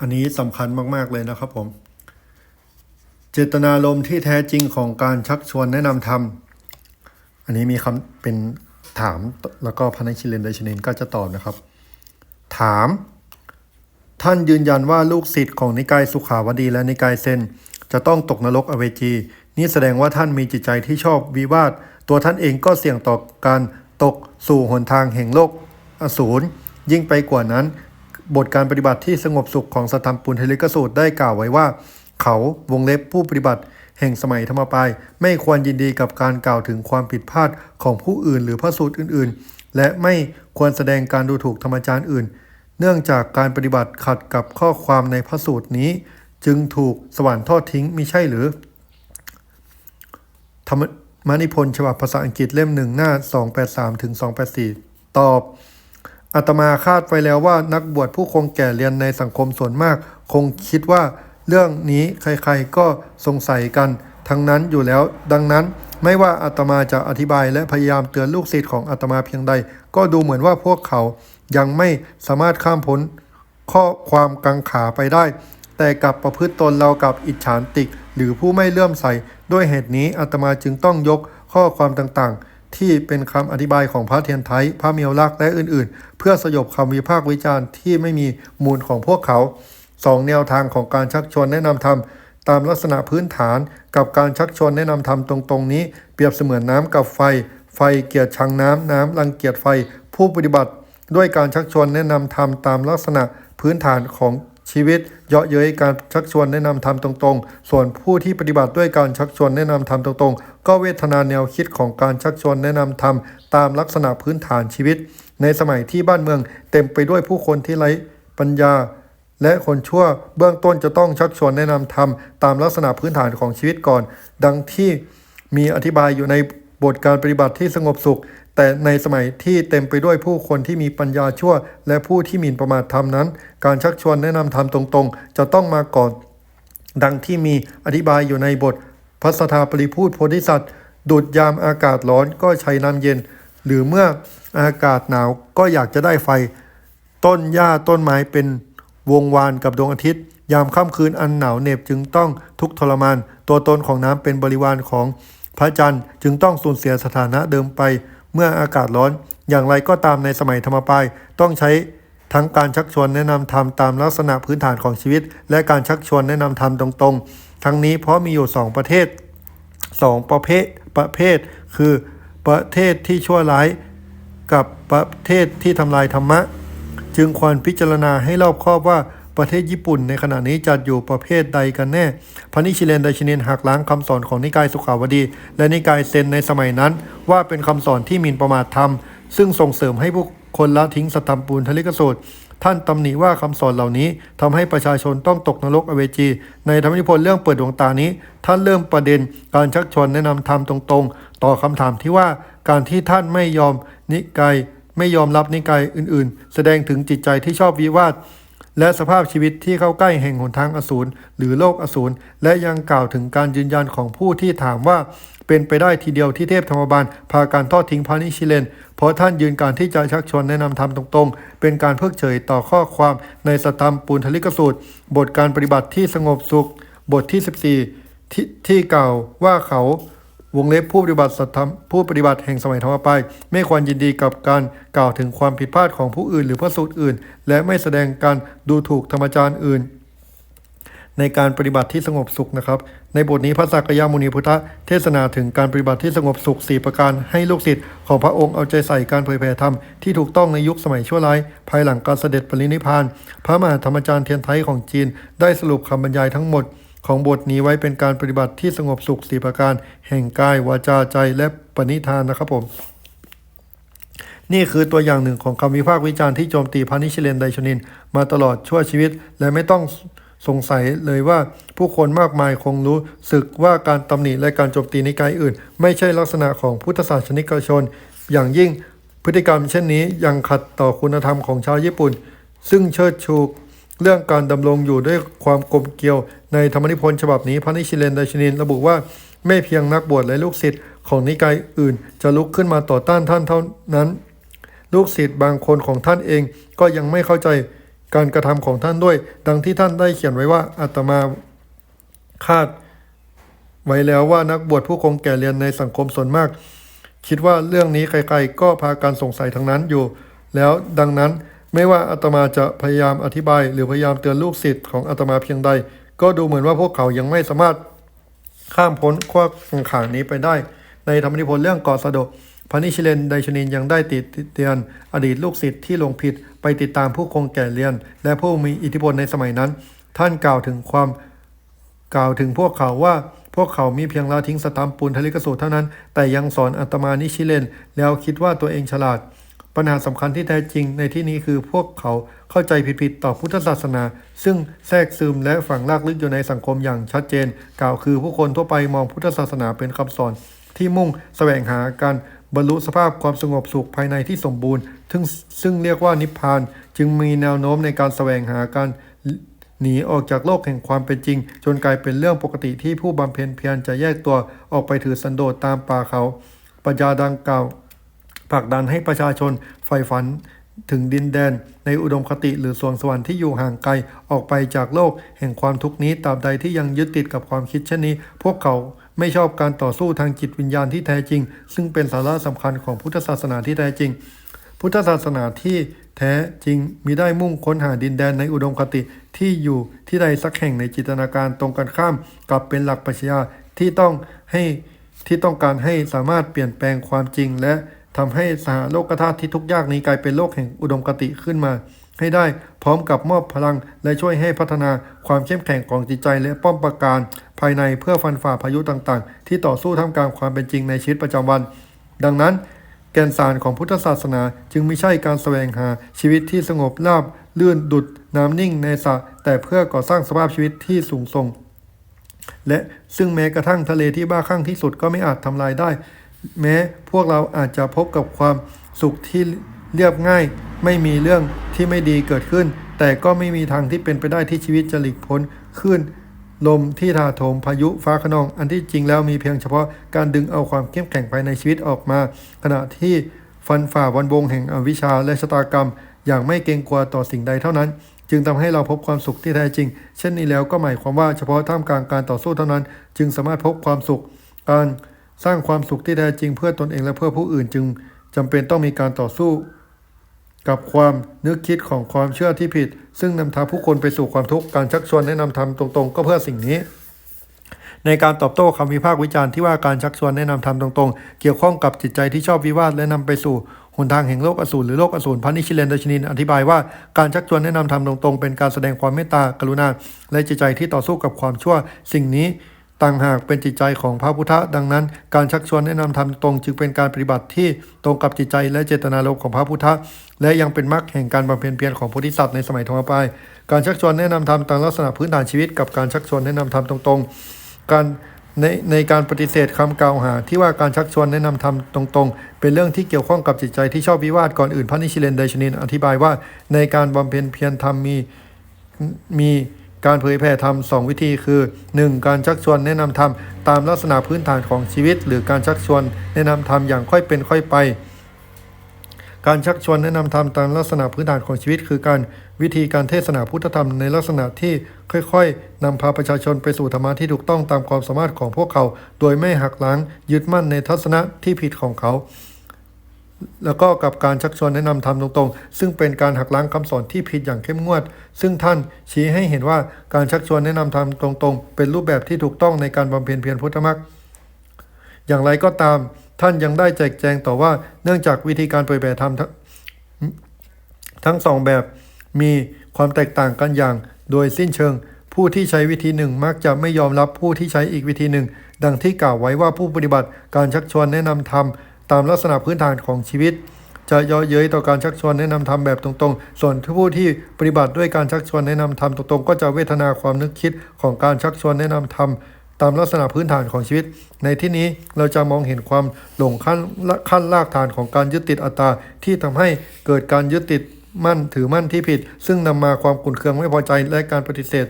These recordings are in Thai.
อันนี้สำคัญมากๆเลยนะครับผม เจตนารมณ์ที่แท้จริงของการชักชวนแนะนำธรรม อันนี้มีคำเป็นถามแล้วก็พระนักชิเลนไดชนินก็จะตอบนะครับ ถาม ท่านยืนยันว่าลูกศิษย์ของนิกายสุขาวดีและนิกายเซนจะต้องตกนรกอเวจี นี่แสดงว่าท่านมีจิตใจที่ชอบวิวาท ตัวท่านเองก็เสี่ยงต่อการตกสู่หนทางแห่งโลกอสูรยิ่งไปกว่านั้น บทการปฏิบัติที่สงบสุขของสัทธรรมปุณธลิกสูตรได้กล่าวไว้ว่า เขาวงเล็บผู้ปฏิบัติ แห่งสมัยธรรมปายไม่ควรยินดีกับการกล่าวถึงความผิดพลาดของผู้อื่น หรือพระสูตรอื่น ๆ และไม่ควรแสดงการดูถูกธรรมจารย์อื่น เนื่องจากการปฏิบัติขัดกับข้อความในพระสูตรนี้ จึงถูกสวรรค์ทอดทิ้งมิใช่หรือ ธรรมนิพนธ์ฉบับภาษาอังกฤษเล่มหนึ่งหน้า 283ถึง284 ตอบ อาตมาคาดไว้แล้วว่านักบวชผู้คงแก่เรียนในสังคมส่วนมาก คงคิดว่าเรื่องนี้ใครๆก็สงสัยกัน ทั้งนั้นอยู่แล้ว ดังนั้นไม่ว่าอาตมาจะอธิบายและพยายามเตือนลูกศิษย์ของอาตมาเพียงใด ก็ดูเหมือนว่าพวกเขายังไม่สามารถข้ามพ้นข้อความกังขาไปได้ แต่กับประพฤติตนเรากับอิจฉานติก หรือผู้ไม่เลื่อมใส ด้วยเหตุนี้อาตมาจึงต้องยกข้อความต่างๆ ที่เป็นคำอธิบายของพระเทียนไทย พระเมียวลักษ์และอื่นๆ เพื่อสยบคำวิพากษ์วิจารณ์ที่ไม่มีมูลของพวกเขาสองแนวทางของการชักชวนแนะนำธรรมตามลักษณะพื้นฐานกับการชักชวนแนะนำธรรมตรงๆ นี้ เปรียบเสมือนน้ำกับไฟ ไฟเกียดชังน้ำน้ำรังเกียจไฟ ผู้ปฏิบัติ ด้วยการชักชวนแนะนำธรรมตามลักษณะพื้นฐานของชีวิตเยาะเย้ยการชักชวนแนะนำธรรมตรงๆ ส่วนผู้ที่ปฏิบัติด้วยการชักชวนแนะนำธรรมตรงๆ ก็เวทนาแนวคิดของการชักชวนแนะนำธรรมตามลักษณะพื้นฐานชีวิต ในสมัยที่บ้านเมืองเต็มไปด้วยผู้คนที่ไร้ปัญญา และคนชั่วเบื้องต้นจะต้องชักชวนแนะนำธรรมตามลักษณะพื้นฐานของชีวิตก่อน ดังที่มีอธิบายอยู่ในบทการปฏิบัติที่สงบสุข แต่ในสมัยที่เต็มไปด้วยผู้คนที่มีปัญญาชั่ว และผู้ที่หมิ่นประมาทธรรมนั้น การชักชวนแนะนำธรรมตรงๆ จะต้องมาก่อน ดังที่มีอธิบายอยู่ในบท พัสธาปริพูดโพธิสัตว์ดุดยามอากาศร้อนก็ใช้น้ำเย็น หรือเมื่ออากาศหนาวก็อยากจะได้ไฟ ต้นหญ้าต้นไม้เป็นวงวานกับดวงอาทิตย์ ยามค่ำคืนอันหนาวเหน็บจึงต้องทุกข์ทรมาน ตัวตนของน้ำเป็นบริวารของพระจันทร์จึงต้องสูญเสียสถานะเดิมไป เมื่ออากาศร้อน อย่างไรก็ตามในสมัยธรรมปายต้องใช้ทั้งการชักชวนแนะนำธรรมตามลักษณะพื้นฐานของชีวิต และการชักชวนแนะนำธรรมตรงๆ ทั้งนี้เพราะมีอยู่สองประเทศสองประเภทประเภท คือประเทศที่ชั่วร้ายกับประเทศที่ทำลายธรรมะ จึงควรพิจารณาให้รอบคอบว่าประเทศญี่ปุ่นในขณะนี้จัดอยู่ประเภทใดกันแน่ พระนิชิเลนไดชิเนนหักล้างคำสอนของนิกายสุขาวดี และนิกายเซนในสมัยนั้น ว่าเป็นคำสอนที่มินประมาทธรรม ซึ่งส่งเสริมให้ผู้คนละทิ้งสัตธรรมปูนทลิกสูตร ท่านตำหนิว่าคำสอนเหล่านี้ทำให้ประชาชนต้องตกนรกอเวจี ในธรรมนิพนธ์เรื่องเปิดดวงตานี้ ท่านเริ่มประเด็นการชักชวนแนะนำธรรมตรงๆ ต่อคำถามที่ว่าการที่ท่านไม่ยอมนิกายไม่ยอมรับนิกายอื่นๆ แสดงถึงจิตใจที่ชอบวิวาทและสภาพชีวิตที่เข้าใกล้แห่งหนทางอสูรหรือโลกอสูรและยังกล่าวถึงการยืนยันของผู้ที่ถามว่า เป็นไปได้ทีเดียวที่เทพธรรมบาลพาการทอดทิ้งพระนิชิเลน เพราะท่านยืนการที่จะชักชวนแนะนำธรรมตรงๆ เป็นการเพิกเฉยต่อข้อความในสตธรรมปุณธลิกสูตร บทการปฏิบัติที่สงบสุข บทที่ 14 ที่ที่กล่าวว่าเขาวงเล็บผู้ปฏิบัติสัตธรรมผู้ปฏิบัติแห่งสมัยธรรมปไม่ควรยินดีกับการกล่าวถึงความผิดพลาดของผู้อื่น หรือพระสูตรอื่น และไม่แสดงการดูถูกธรรมจารย์อื่น ในการปฏิบัติที่สงบสุขนะครับ ในบทนี้พระสักยมุนีพุทธเทศนาถึงการปฏิบัติที่สงบสุข 4 ประการให้ลูกศิษย์ของพระองค์เอาใจใส่การเผยแผ่ธรรมที่ถูกต้องในยุคสมัยชั่วร้าย ภายหลังการเสด็จปรินิพาน พระมหาธรรมจารย์เทียนไทยของจีน ได้สรุปคำบรรยายทั้งหมด ของบทนี้ไว้เป็นการปฏิบัติที่สงบสุขสี่ประการ แห่งกายวาจาใจและปณิธานนะครับผมนี่คือตัวอย่างหนึ่งของคำวิพากษ์วิจารณ์ที่โจมตีพระนิชเลนไดชนิน มาตลอดชั่วชีวิต และไม่ต้อง สงสัยเลยว่าผู้คนมากมายคงรู้สึกว่าการตำหนิและการโจมตีนิกายอื่น ไม่ใช่ลักษณะของพุทธศาสนิกชน อย่างยิ่งพฤติกรรมเช่นนี้ยังขัดต่อคุณธรรมของชาวญี่ปุ่น ซึ่งเชิดชูเรื่องการดำรงอยู่ด้วยความกลมเกลียวในธรรมนิพนธ์ฉบับนี้พระนิชิเลนไดชนินระบุว่าไม่เพียงนักบวชและลูกศิษย์ของนิกายอื่น จะลุกขึ้นมาต่อต้านท่านเท่านั้น ลูกศิษย์บางคนของท่านเองก็ยังไม่เข้าใจ การกระทำของท่านด้วย ดังที่ท่านได้เขียนไว้ว่าอาตมาคาดไว้แล้วว่านักบวชผู้คงแก่เรียนในสังคมส่วนมาก คิดว่าเรื่องนี้ใครๆก็พากันสงสัยทั้งนั้นอยู่ แล้วดังนั้นไม่ว่าอาตมาจะพยายามอธิบาย หรือพยายามเตือนลูกศิษย์ของอาตมาเพียงใด ก็ดูเหมือนว่าพวกเขายังไม่สามารถข้ามพ้นข้อกังขานี้ไปได้ ในธรรมนิพนธ์เรื่องกอสะดก พระนิชเลนไดชนินยังได้ติดเตือนอดีตลูกศิษย์ที่ลงผิดไปติดตามผู้คงแก่เรียน และผู้มีอิทธิพลในสมัยนั้น ท่านกล่าวถึงความกล่าวถึงพวกเขาว่าพวกเขามีเพียงละทิ้งสตัมป์ปุณทลิกสูตรเท่านั้น แต่ยังสอนอาตมานิชิเลน แล้วคิดว่าตัวเองฉลาด ปัญหาสำคัญที่แท้จริงในที่นี้คือพวกเขาเข้าใจผิดๆต่อพุทธศาสนา ซึ่งแทรกซึมและฝังรากลึกอยู่ในสังคมอย่างชัดเจน กล่าวคือผู้คนทั่วไปมองพุทธศาสนาเป็นคำสอนที่มุ่งแสวงหาการ บรรลุสภาพความสงบสุขภายในที่สมบูรณ์ ซึ่งซึ่งเรียกว่านิพพาน จึงมีแนวโน้มในการแสวงหาการหนีออกจากโลกแห่งความเป็นจริง จนกลายเป็นเรื่องปกติที่ผู้บำเพ็ญเพียรจะแยกตัวออกไปถือสันโดษตามป่าเขาปัญญาดังกล่าวผลักดันให้ประชาชนใฝ่ฝันถึงดินแดน ในอุดมคติหรือสวงสวรรค์ที่อยู่ห่างไกลออกไปจากโลก แห่งความทุกข์นี้ตราบใดที่ยังยึดติดกับความคิดเช่นนี้ พวกเขา ไม่ชอบการต่อสู้ทางจิตวิญญาณที่แท้จริง ซึ่งเป็นสาระสำคัญของพุทธศาสนาที่แท้จริง พุทธศาสนาที่แท้จริงมิได้มุ่งค้นหาดินแดนในอุดมคติที่อยู่ที่ใดสักแห่งในจิตนาการตรงกันข้ามกับเป็นหลักปรัชญาที่ต้องให้ที่ต้องการให้สามารถเปลี่ยนแปลงความจริง และทำให้สหโลกธาตุที่ทุกยากนี้กลายเป็นโลกแห่งอุดมคติขึ้นมา ให้ได้พร้อมกับมอบพลัง และช่วยให้พัฒนาความเข้มแข็งของจิตใจและป้อมปราการ ภายในเพื่อฟันฝ่าพายุต่างๆ ที่ต่อสู้ท่ามกลางความเป็นจริงในชีวิตประจำวัน ดังนั้น แกนสารของพุทธศาสนาจึงไม่ใช่การแสวงหาชีวิตที่สงบราบลื่นดุดน้ำนิ่งในสระแต่เพื่อก่อสร้างสภาพชีวิตที่สูงส่ง และซึ่งแม้กระทั่งทะเลที่บ้าคลั่งที่สุดก็ไม่อาจทำลายได้ แม้พวกเราอาจจะพบกับความสุขที่ เรียบง่าย ไม่มีเรื่องที่ไม่ดีเกิดขึ้น แต่ก็ไม่มีทางที่เป็นไปได้ที่ชีวิตจะหลีกพ้นขึ้น ลมที่ถาโถมพายุฟ้าขนอง อันที่จริงแล้วมีเพียงเฉพาะการดึงเอาความเข้มแข็งภายในชีวิตออกมา ขณะที่ฟันฝ่าวันวงแห่งอวิชชาและชะตากรรม อย่างไม่เกรงกลัวต่อสิ่งใดเท่านั้น จึงทำให้เราพบความสุขที่แท้จริง เช่นนี้แล้วก็หมายความว่าเฉพาะท่ามกลางการต่อสู้เท่านั้น จึงสามารถพบความสุข การสร้างความสุขที่แท้จริงเพื่อตนเองและเพื่อผู้อื่นจึงจำเป็นต้องมีการต่อสู้ กับความนึกคิดของความเชื่อที่ผิด ซึ่งนำทางผู้คนไปสู่ความทุกข์การชักชวนแนะนำธรรมตรงๆ ก็เพื่อสิ่งนี้ ในการตอบโต้คำวิพากษ์วิจารณ์ที่ว่าการชักชวนแนะนำธรรมตรงๆ เกี่ยวข้องกับจิตใจที่ชอบวิวาทและนำไปสู่หนทางแห่งโลกอสูรหรือโลกอสูรพันนิชิเลนดชนินอธิบายว่าการชักชวนแนะนำธรรมตรงๆ เป็นการแสดงความเมตตากรุณาและจิตใจที่ต่อสู้กับความชั่วสิ่งนี้ ต่างหากเป็นจิตใจของพระพุทธะดังนั้น การชักชวนแนะนำธรรมตรงจึงเป็นการปฏิบัติที่ตรงกับจิตใจและเจตนารมณ์ของพระพุทธะและยังเป็นมรรคแห่งการบำเพ็ญเพียรของโพธิสัตว์ในสมัยธรรมปการชักชวนแนะนำธรรมตามลักษณะพื้นฐานชีวิต กับการชักชวนแนะนำธรรมตรงๆ การในในการปฏิเสธคำกล่าวหา ที่ว่าการชักชวนแนะนำธรรมตรงๆ เป็นเรื่องที่เกี่ยวข้องกับจิตใจที่ชอบวิวาทก่อนอื่นพระนิชิเลนไดชนินอธิบายว่า ในการบำเพ็ญเพียรธรรมมีมี การเผยแผ่ธรรมสองวิธีคือ 1. การชักชวนแนะนำธรรมตามลักษณะพื้นฐานของชีวิต หรือการชักชวนแนะนำธรรมอย่างค่อยเป็นค่อยไป การชักชวนแนะนำธรรมตามลักษณะพื้นฐานของชีวิต คือการวิธีการเทศนาพุทธธรรมในลักษณะที่ค่อยๆนำพาประชาชนไปสู่ธรรมะที่ถูกต้องตามความสามารถของพวกเขา โดยไม่หักหล้างยึดมั่นในทัศนะที่ผิดของเขา แล้วก็กับการชักชวนแนะนำธรรมตรงๆ ซึ่งเป็นการหักล้างคำสอนที่ผิดอย่างเข้มงวด ซึ่งท่านชี้ให้เห็นว่าการชักชวนแนะนำธรรมตรงๆ เป็นรูปแบบที่ถูกต้องในการบำเพ็ญเพียรพุทธมรรคอย่างไรก็ตามท่านยังได้แจกแจงต่อว่าเนื่องจากวิธีการเผยแผ่ธรรมทั้งทั้งสองแบบมีความแตกต่างกันอย่าง โดยสิ้นเชิง ผู้ที่ใช้วิธีหนึ่งมักจะไม่ยอมรับผู้ที่ใช้อีกวิธีหนึ่ง ดังที่กล่าวไว้ว่าผู้ปฏิบัติการชักชวนแนะนำธรรม ตามลักษณะพื้นฐานของชีวิต จะย่อเย้ยต่อการชักชวนแนะนำธรรมแบบตรงๆ ส่วนผู้ที่ปฏิบัติด้วยการชักชวนแนะนำธรรมตรงๆ ก็จะเวทนาความนึกคิดของการชักชวนแนะนำธรรมตามลักษณะพื้นฐานของชีวิต ในที่นี้เราจะมองเห็นความหลงขั้นขั้นลากฐานของการยึดติดอัตตาที่ทำให้เกิดการยึดติดมั่นถือมั่นที่ผิด ซึ่งนำมาความขุ่นเคืองไม่พอใจและการปฏิเสธ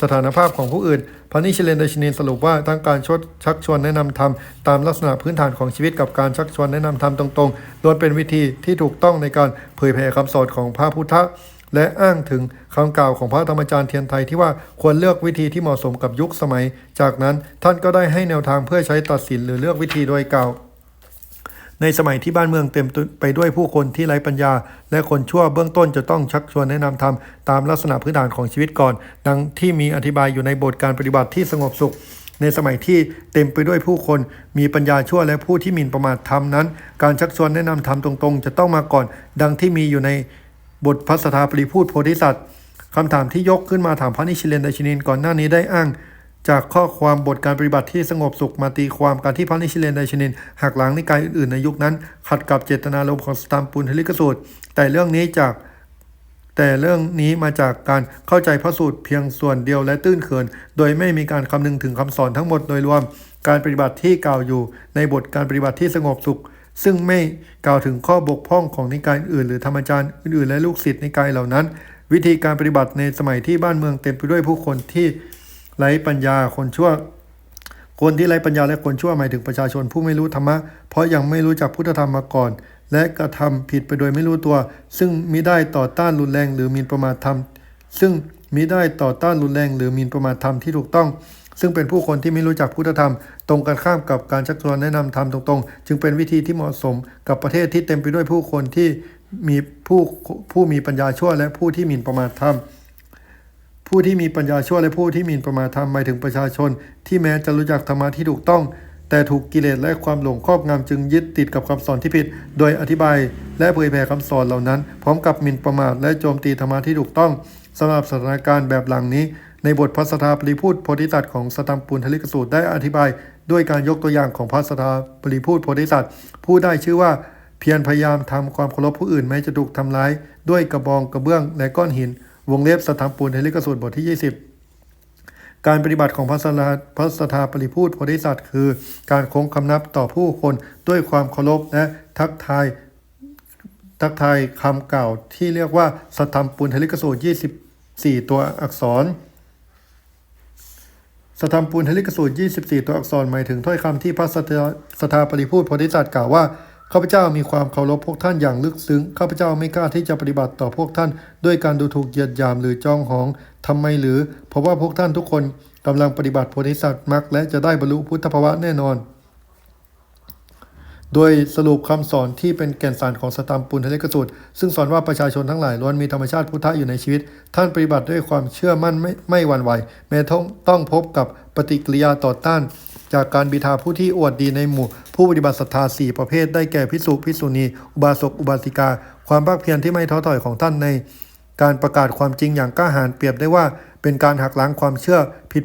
สถานภาพของผู้อื่นพานิชเลนเดชนินสรุปว่าทั้งการชดชักชวนแนะนำธรรมตามลักษณะพื้นฐานของชีวิตกับการชักชวนแนะนำธรรมตรงๆล้วนเป็นวิธีที่ถูกต้องในการเผยแผ่คำสอนของพระพุทธและอ้างถึงคำกล่าวของพระธรรมจารย์เทียนไทยที่ว่าควรเลือกวิธีที่เหมาะสมกับยุคสมัย จากนั้นท่านก็ได้ให้แนวทางเพื่อใช้ตัดสินหรือเลือกวิธีโดยกล่าว ในสมัยที่บ้านเมืองเต็มไปด้วยผู้คนที่ไร้ปัญญา และคนชั่วเบื้องต้นจะต้องชักชวนแนะนำทำตามลักษณะพื้นฐานของชีวิตก่อน ดังที่มีอธิบายอยู่ในบทการปฏิบัติที่สงบสุข ในสมัยที่เต็มไปด้วยผู้คน มีปัญญาชั่วและผู้ที่หมิ่นประมาทธรรมนั้น การชักชวนแนะนำธรรมตรงๆ จะต้องมาก่อน ดังที่มีอยู่ในบทพัสธาปริพูดโพธิสัตว์คำถามที่ยกขึ้นมาถามพระนิชิเลนดชินินก่อนหน้านี้ได้อ้าง จากข้อความบทการปฏิบัติที่สงบสุขมาตีความการที่พระนิชิเลนไดชนินหักหลังนิกายอื่นๆในยุคนั้น ขัดกับเจตนารมณ์ของสตามปุณธลิกสูตร แต่เรื่องนี้จากแต่เรื่องนี้มาจากการเข้าใจพระสูตรเพียงส่วนเดียวและตื้นเขิน โดยไม่มีการคำนึงถึงคำสอนทั้งหมดโดยรวม การปฏิบัติที่กล่าวอยู่ในบทการปฏิบัติที่สงบสุข ซึ่งไม่กล่าวถึงข้อบกพร่องของนิกายอื่น หรือธรรมจารย์อื่น ๆ และลูกศิษย์นิกายเหล่านั้น วิธีการปฏิบัติในสมัยที่บ้านเมืองเต็มไปด้วยผู้คนที่ ไร้ปัญญาคนชั่ว คนที่ไร้ปัญญาและคนชั่วหมายถึงประชาชนผู้ไม่รู้ธรรมะ เพราะยังไม่รู้จักพุทธธรรมมาก่อน และกระทำผิดไปโดยไม่รู้ตัว ซึ่งมิได้ต่อต้านรุนแรงหรือมินประมาทธรรม ซึ่งมิได้ต่อต้านรุนแรงหรือมินประมาทธรรมที่ถูกต้อง ซึ่งเป็นผู้คนที่ไม่รู้จักพุทธธรรม ตรงกันข้ามกับการชักชวนแนะนำธรรมตรงๆ จึงเป็นวิธีที่เหมาะสมกับประเทศที่เต็มไปด้วยผู้คนที่มีผู้ผู้มีปัญญาชั่วและผู้ที่มิ่นประมาทธรรม ผู้ที่มีปัญญาชั่วและผู้ที่มิ่นประมาทธรรมหมายถึงประชาชน ที่แม้จะรู้จักธรรมะที่ถูกต้อง แต่ถูกกิเลสและความหลงครอบงำจึงยึดติดกับคำสอนที่ผิด โดยอธิบาย และเผยแผ่คำสอนเหล่านั้น พร้อมกับมินประมาทและโจมตีธรรมะที่ถูกต้องสำหรับสถานการณ์แบบหลังนี้ ในบทพัสธาปริพูดโพธิสัตว์ของสตัมปุณทลิกสูตรได้อธิบาย ด้วยการยกตัวอย่างของพัสธาปริพูดโพธิสัตว์ผู้ได้ชื่อว่าเพียรพยายามทำความเคารพผู้อื่นแม้จะถูกทำร้าย ด้วยกระบองกระเบื้องและก้อนหิน วงเล็บสถัมปูนเทลิกสูตรบทที่ 20 การปฏิบัติของพระสลาพระสถาปริพูดโพธิสัตว์คือ การคงคำนับต่อผู้คนด้วยความเคารพและทักทายทักทายคำกล่าวที่เรียกว่าสถัมปุณทลิกสูตร 24 ตัวอักษร สถัมปูนทลิกสูตร 24 ตัวอักษรหมายถึงถ้อยคำที่พระสถาสถาปริพูดโพธิสัตว์กล่าวว่า ข้าพเจ้ามีความเคารพพวกท่านอย่างลึกซึ้ง ข้าพเจ้าไม่กล้าที่จะปฏิบัติต่อพวกท่าน ด้วยการดูถูกเหยียดหยามหรือจองหองทำไมหรือ เพราะว่าพวกท่านทุกคนกำลังปฏิบัติโพธิสัตว์มรรคและจะได้บรรลุพุทธภาวะแน่นอน โดยสรุปคำสอนที่เป็นแก่นสารของสตัมปุณทะเลกสูตร ซึ่งสอนว่าประชาชนทั้งหลายล้วนมีธรรมชาติพุทธะอยู่ในชีวิต ท่านปฏิบัติด้วยความเชื่อมั่นไม่ไม่หวั่นไหว แม้ต้องต้องพบกับปฏิกิริยาต่อต้าน จากการบิทาผู้ที่อวดดีในหมู่ ผู้ปฏิบัติศรัทธาสี่ประเภทได้แก่พิสุพิสุณี อุบาสกอุบาสิกา ความภาคเพียรที่ไม่ท้อถอยของท่านใน การประกาศความจริงอย่างกล้าหาญเปรียบได้ว่า เป็นการหักล้างความเชื่อ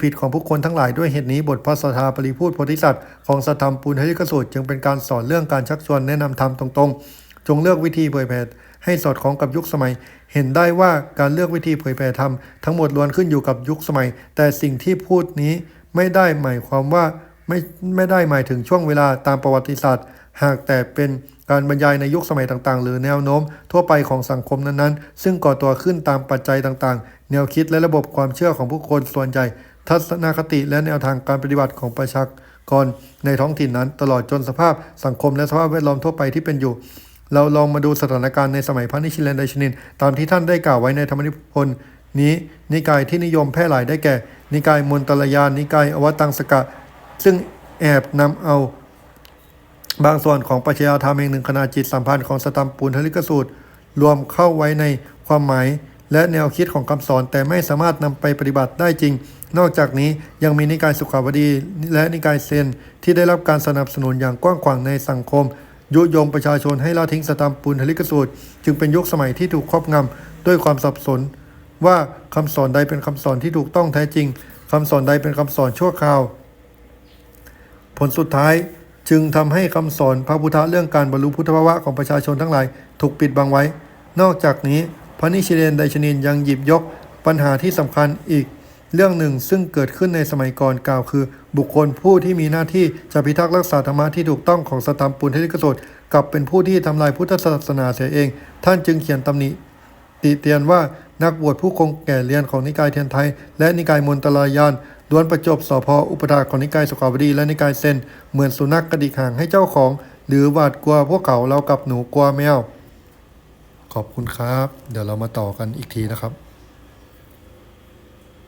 ผิดๆของผู้คนทั้งหลายด้วยเหตุนี้บทพระสถาปริพูดโพธิสัตว์ของสธรรมปุณณหิกสูตรจึงเป็นการสอนเรื่องการชักชวนแนะนำธรรมตรงๆ จงเลือกวิธีเผยแผ่ให้สอดคล้องกับยุคสมัย เห็นได้ว่าการเลือกวิธีเผยแผ่ธรรมทั้งหมดล้วนขึ้นอยู่กับยุคสมัย แต่สิ่งที่พูดนี้ไม่ได้หมายความว่า ไม่ไม่ได้หมายถึงช่วงเวลาตามประวัติศาสตร์ หากแต่เป็นการบรรยายในยุคสมัยต่างๆ หรือแนวโน้ม ทั่วไปของสังคมนั้นๆ ซึ่งก่อตัวขึ้นตามปัจจัยต่างๆ แนวคิดและระบบความเชื่อของผู้คนส่วนใหญ่ ทัศนคติและแนวทางการปฏิบัติของประชากรในท้องถิ่นนั้น ตลอดจนสภาพสังคมและสภาพแวดล้อมทั่วไปที่เป็นอยู่ เราลองมาดูสถานการณ์ในสมัยพระนิชิเลนไดชนิน ตามที่ท่านได้กล่าวไว้ในธรรมนิพนธ์นี้นิกายที่นิยมแพร่หลายได้แก่ นิกายมนตรยานนิกายอวตังสกะ ซึ่งแอบนำเอาบางส่วนของปรัชญาธรรมเองหนึ่งขณะจิตสัมพันธ์ของสตัมปูนทลิกสูตร รวมเข้าไว้ในความหมาย และแนวคิดของคำสอน แต่ไม่สามารถนำไปปฏิบัติได้จริง นอกจากนี้ยังมีนิกายสุขาวดี และนิกายเซน ที่ได้รับการสนับสนุนอย่างกว้างขวางในสังคม ยุยงประชาชนให้ละทิ้งสตัมปูนทลิกสูตร จึงเป็นยุคสมัยที่ถูกครอบงำด้วยความสับสน ว่าคำสอนใดเป็นคำสอนที่ถูกต้องแท้จริงคำสอนใดเป็นคำสอนชั่วคราว ผลสุดท้ายจึงทำให้คำสอนพระพุทธเรื่องการบรรลุพุทธภาวะของประชาชนทั้งหลายถูกปิดบังไว้ นอกจากนี้พระนิชิเรนไดชนินยังหยิบยกปัญหาที่สำคัญอีก เรื่องหนึ่งซึ่งเกิดขึ้นในสมัยก่อนกล่าวคือ บุคคลผู้ที่มีหน้าที่จะพิทักษ์รักษาธรรมะที่ถูกต้องของสตัมปุณเทลิกสดกลับเป็นผู้ที่ทำลายพุทธศาสนาเสียเอง ท่านจึงเขียนตำหนิติเตียนว่านักบวชผู้คงแก่เรียนของนิกายเทียนไทย และนิกายมนตรายาน ล้วนประจบสอพออุปถาของนิกายสุขาวดีและนิกายเซนเหมือนสุนัขกระดิกหางให้เจ้าของ หรือหวาดกลัวพวกเขาเรากับหนูกลัวแมวขอบคุณครับ เดี๋ยวเรามาต่อกันอีกทีนะครับ